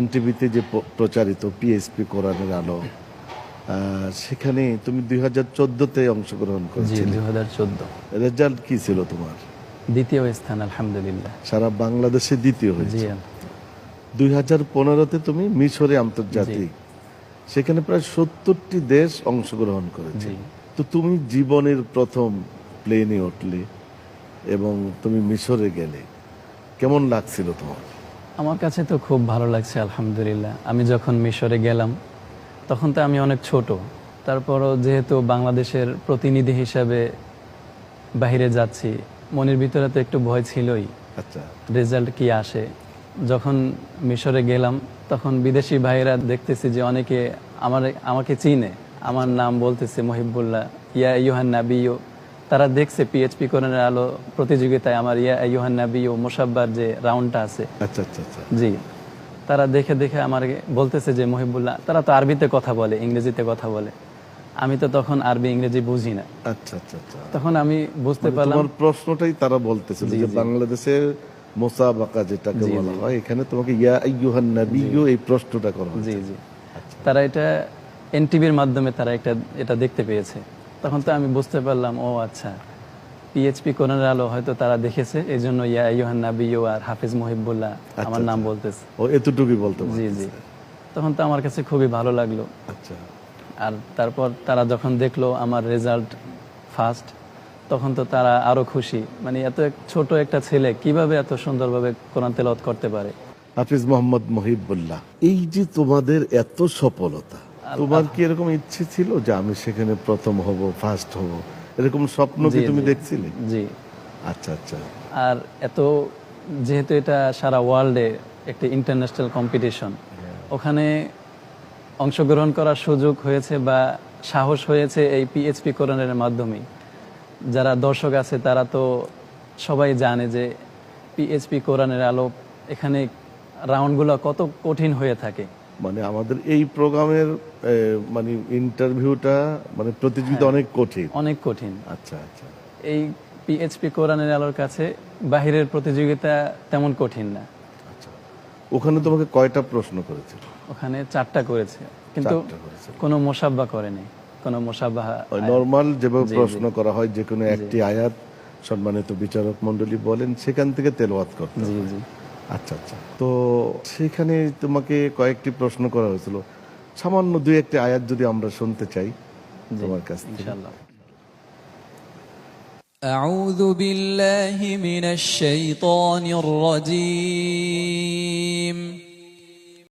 এনটিভিতে যে প্রচারিত পিএসপি কোরআনের আলো সেখানে তুমি দুই হাজার চোদ্দতে অংশগ্রহণ করেছিলে। দুই হাজার চোদ্দ। রেজাল্ট কি ছিল তোমার? দ্বিতীয় স্থান আলহামদুলিল্লাহ। সারা বাংলাদেশে দ্বিতীয় হয়েছে। দুই হাজার পনেরোতে তুমি মিশরে আন্তর্জাতিক। সেখানে প্রায় সত্তরটি দেশ অংশগ্রহণ করেছে। তো তুমি জীবনের প্রথম প্লেনে উঠলে এবং তুমি মিশরে গেলে কেমন লাগছিল তোমার? আমার কাছে তো খুব ভালো লাগছে আলহামদুলিল্লাহ। আমি যখন মিশরে গেলাম তখন তো আমি অনেক ছোট। তারপরও যেহেতু বাংলাদেশের প্রতিনিধি হিসাবে বাইরে যাচ্ছি মনের ভিতরে তো একটু ভয় ছিলই। আচ্ছা। রেজাল্ট কি আসে? যখন মিশরে গেলাম তখন বিদেশি ভাইরা দেখতেছি যে অনেকে আমার আমাকে চিনে। আমার নাম বলতেছে মহিবুল্লাহ ইয়া ইউহান নাবিও তারা দেখছে পিএইচপি কোরআনের আলো প্রতিযোগিতায় আমার ইয়া ইউহান নাবিও মোসাব্বার যে রাউন্ডটা আছে। আচ্ছা আচ্ছা আচ্ছা। জি। তারা দেখে দেখে আমার বলতেছে যে মহিবুল্লাহ তারা তো আরবিতে কথা বলে ইংরেজিতে কথা বলে। আমি তো তখন আরবি ইংরেজি বুঝি না। আচ্ছা আচ্ছা আচ্ছা। তখন আমি বুঝতে মানে পারলাম তোমার প্রশ্নটাই তারা বলতেছিল যে বাংলাদেশের মোসাবাকা যেটাকে বলা হয় এখানে তোমাকে ইয়া আইয়ুহান নাবিয়্যু এই প্রশ্নটা করা। জি জি। তারা এটা এনটিভির মাধ্যমে তারা একটা এটা দেখতে পেয়েছে। তখন তো আমি বুঝতে পারলাম ও আচ্ছা পিএইচপি কোরআনের আলো হয়তো তারা দেখেছে এই জন্য ইয়া ইউহান নাবিও আর হাফিজ মহিবুল্লাহ আমার নাম বলতেছে। ও এতটুকুই বলতে। জি জি। তখন তো আমার কাছে খুবই ভালো লাগল। আচ্ছা। আর তারপর তারা যখন দেখল আমার রেজাল্ট ফার্স্ট তখন তো তারা আরও খুশি। মানে এত ছোট একটা ছেলে কীভাবে এত সুন্দরভাবে কোরআন তেলাওয়াত করতে পারে? হাফিজ মোহাম্মদ মহিবুল্লাহ এই যে তোমাদের এত সফলতা তোমার কি এরকম ইচ্ছে ছিল যে আমি সেখানে প্রথম হব ফার্স্ট হব? এরকম স্বপ্ন কি তুমি দেখছিলে? জি। আচ্ছা আচ্ছা। আর এত যেহেতু এটা সারা ওয়ার্ল্ডে একটি ইন্টারন্যাশনাল কম্পিটিশন ওখানে অংশগ্রহণ করার সুযোগ হয়েছে বা সাহস হয়েছে এই পিএইচপি কোরআনের মাধ্যমেই। যারা দর্শক আছে তারা তো সবাই জানে যে পিএইচপি কোরআনের আলো এখানে রাউন্ডগুলো কত কঠিন হয়ে থাকে। মানে আমাদের এই প্রোগ্রামের মানে ইন্টারভিউটা মানে প্রতিযোগিতা অনেক কঠিন। অনেক কঠিন। আচ্ছা আচ্ছা। এই পিএইচপি কোরআনের আলোর কাছে বাহিরের প্রতিযোগিতা তেমন কঠিন না। আচ্ছা। ওখানে তোমাকে কয়টা প্রশ্ন করেছিল ওখানে চারটা করেছে। কিন্তু করেছে। কোনো মোসাব্বা করেনি। কোনো মোসাব্বাহ ওই নর্মাল যেভাবে প্রশ্ন করা হয় যে কোনো একটি আয়াত সম্মানিত বিচারক মন্ডলী বলেন সেখান থেকে তেলাওয়াত করতে জি জি। আচ্ছা আচ্ছা তো সেখানে তোমাকে কয়েকটি প্রশ্ন করা হয়েছিল সামান্য দুই একটি আয়াত যদি আমরা শুনতে চাই তোমার কাছ থেকে ইনশাআল্লাহ أعوذ بالله من الشيطان الرجيم